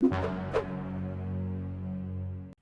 you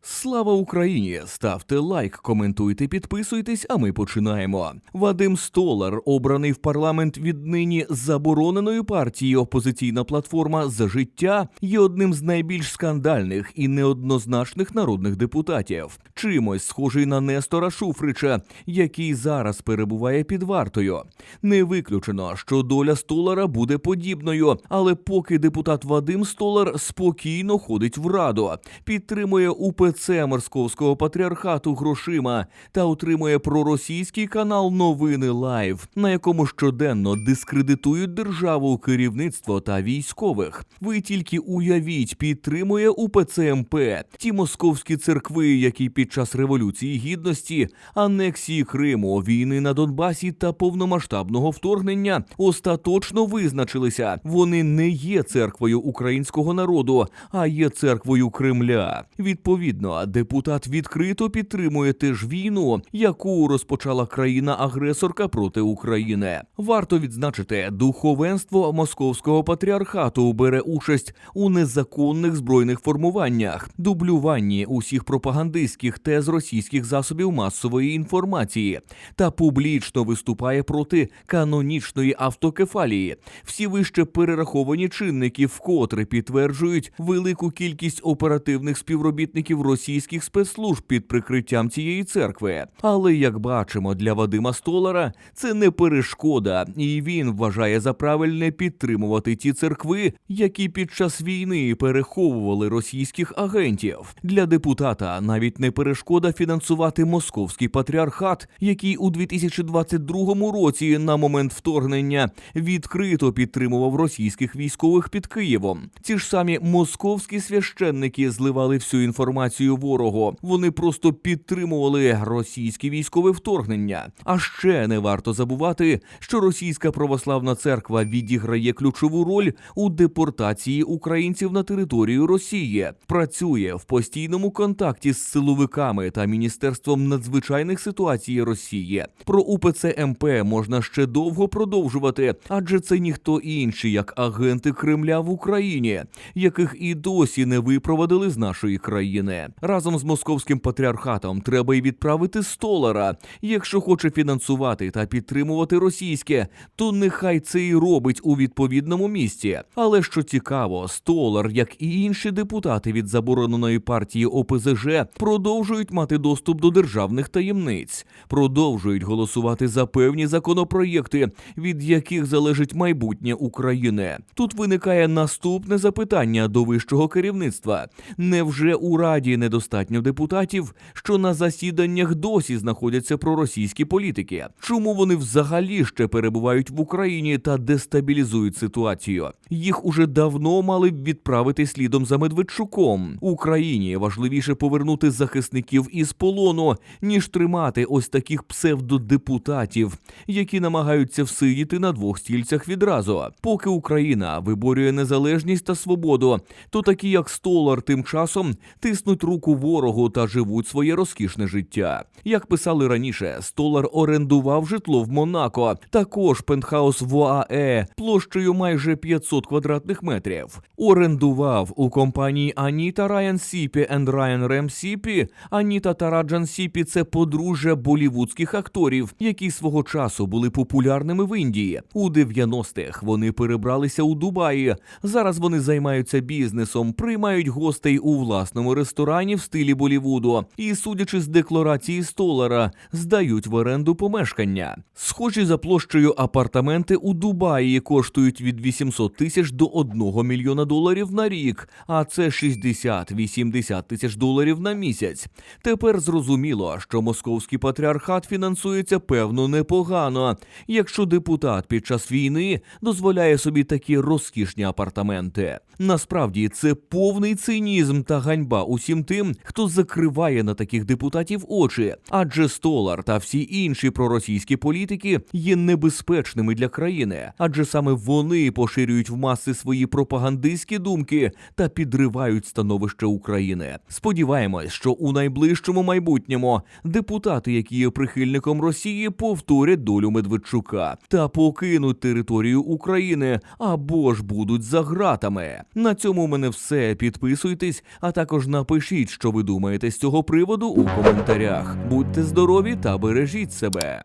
Слава Україні! Ставте лайк, коментуйте, підписуйтесь, а ми починаємо. Вадим Столар обраний в парламент віднині забороненою партією Опозиційна платформа за життя є одним з найбільш скандальних і неоднозначних народних депутатів. Чимось схожий на Нестора Шуфрича, який зараз перебуває під вартою. Не виключено, що доля Столара буде подібною, але поки депутат Вадим Столар спокійно ходить в раду, підтримує УПЦ Московського патріархату грошима та отримує проросійський канал Новини Лайв, на якому щоденно дискредитують державу, керівництво та військових. Ви тільки уявіть, підтримує УПЦ МП, ті московські церкви, які під час революції гідності, анексії Криму, війни на Донбасі та повномасштабного вторгнення остаточно визначилися. Вони не є церквою українського народу, а є церквою Кремля. Відповідно, депутат відкрито підтримує теж війну, яку розпочала країна-агресорка проти України. Варто відзначити, духовенство московського патріархату бере участь у незаконних збройних формуваннях, дублюванні усіх пропагандистських тез російських засобів масової інформації та публічно виступає проти канонічної автокефалії. Всі вище перераховані чинники вкотре підтверджують велику кількість оперативних співробітників російських спецслужб під прикриттям цієї церкви. Але як бачимо, для Вадима Столара це не перешкода, і він вважає за правильне підтримувати ті церкви, які під час війни переховували російських агентів. Для депутата навіть не перешкода фінансувати московський патріархат, який у 2022 році на момент вторгнення відкрито підтримував російських військових під Києвом. Ці ж самі московські священники зливали всю інформацію ворогу. Вони просто підтримували російське військове вторгнення. А ще не варто забувати, що російська православна церква відіграє ключову роль у депортації українців на територію Росії, працює в постійному контакті з силовиками та міністерством надзвичайних ситуацій Росії. Про УПЦ МП можна ще довго продовжувати, адже це ніхто інший, як агенти Кремля в Україні, яких і досі не випровадили з нашої країни. Разом з московським патріархатом треба й відправити столара. Якщо хоче фінансувати та підтримувати російське, то нехай це і робить у відповідному місці. Але що цікаво, столар, як і інші депутати від забороненої партії ОПЗЖ, продовжують мати доступ до державних таємниць, продовжують голосувати за певні законопроєкти, від яких залежить майбутнє України. Тут виникає наступне запитання до вищого керівництва: невже у раді недостатньо депутатів, що на засіданнях досі знаходяться проросійські політики? Чому вони взагалі ще перебувають в Україні та дестабілізують ситуацію? Їх уже давно мали б відправити слідом за Медведчуком. Україні важливіше повернути захисників із полону, ніж тримати ось таких псевдодепутатів, які намагаються всидіти на двох стільцях відразу. Поки Україна виборює незалежність та свободу, то такі, як Столар, тим часом тиснуть руку ворогу та живуть своє розкішне життя. Як писали раніше, Столар орендував житло в Монако, також пентхаус в ОАЕ площею майже 500 квадратних метрів. Орендував у компанії Аніта Райан Сіпі енд Райан Рем Сіпі. Аніта та Раджан Сіпі це подружжя болівудських акторів, які свого часу були популярними в Індії. У 90-х вони перебралися у Дубаї. Зараз вони займаються бізнесом, приймають гостей у власному ресторані в стилі Болівуду і, судячи з декларації столара, здають в оренду помешкання. Схожі за площею апартаменти у Дубаї коштують від 800 тисяч до 1 мільйона доларів на рік, а це 60-80 тисяч доларів на місяць. Тепер зрозуміло, що московський патріархат фінансується певно непогано, якщо депутат під час війни дозволяє собі такі розкішні апартаменти. Насправді це повний цинізм та ганьба усім тим, хто закриває на таких депутатів очі, адже Столар та всі інші проросійські політики є небезпечними для країни, адже саме вони поширюють в маси свої пропагандистські думки та підривають становище України. Сподіваємось, що у найближчому майбутньому депутати, які є прихильником Росії, повторять долю Медведчука та покинуть територію України або ж будуть за ґратами. На цьому в мене все. Підписуйтесь, а також напишіть, що ви думаєте з цього приводу у коментарях. Будьте здорові та бережіть себе.